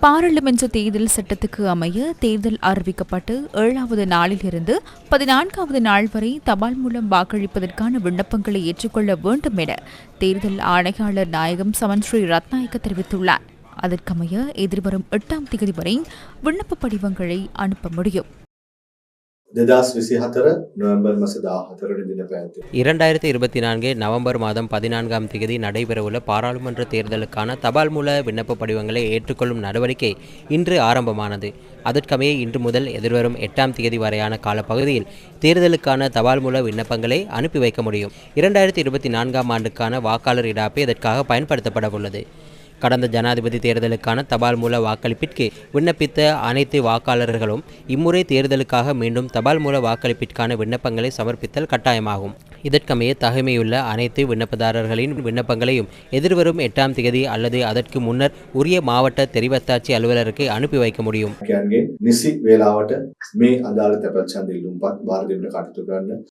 பாராளுமன்ற தேர்தல் சட்டத்துக்கு அமைய தேர்தல் அறிவிக்கப்பட்டு ஏழாவது நாளிலிருந்து பதினான்காவது நாள் வரை தபால் மூலம் வாக்களிப்பதற்கான விண்ணப்பங்களை ஏற்றுக்கொள்ள வேண்டும் என தேர்தல் ஆணையாளர் நாயகம் சமன் ஸ்ரீ ரத்நாயக்க தெரிவித்துள்ளார். அதற்கமைய எதிர்வரும் எட்டாம் தேதி வரை விண்ணப்ப படிவங்களை அனுப்ப முடியும். இரண்டாயிரத்தி இருபத்தி நான்கு நவம்பர் மாதம் பதினான்காம் தேதி நடைபெறவுள்ள பாராளுமன்ற தேர்தலுக்கான தபால் மூல விண்ணப்ப படிவங்களை ஏற்றுக்கொள்ளும் நடவடிக்கை இன்று ஆரம்பமானது. அதற்கமைய இன்று முதல் எதிர்வரும் எட்டாம் தேதி வரையான காலப்பகுதியில் தேர்தலுக்கான தபால் மூல விண்ணப்பங்களை அனுப்பி வைக்க முடியும். இரண்டாயிரத்தி இருபத்தி நான்காம் ஆண்டுக்கான வாக்காளர் இடாப்பு இதற்காக பயன்படுத்தப்பட உள்ளது கடந்த ஜனாதிபதி தேர்தலுக்கான தபால் மூல வாக்களிப்பிற்கு விண்ணப்பித்த அனைத்து வாக்காளர்களும் இம்முறை தேர்தலுக்காக மீண்டும் தபால் மூல வாக்களிப்பிற்கான விண்ணப்பங்களை சமர்ப்பித்தல் கட்டாயமாகும். இதற்கமைய தகமையுள்ள அனைத்து விண்ணப்பதாரர்களின் விண்ணப்பங்களையும் எதிர்வரும் எட்டாம் தேதி அல்லது அதற்கு முன்னர் உரிய மாவட்ட தெரிவத்தாட்சி அலுவலருக்கு அனுப்பி வைக்க முடியும் කියන්ගේ නිසි වේලාවට මේ අදාළ තැපත් චන්ද ඉල්ලුම්පත් භාරදීමට කටයුතු කරන්න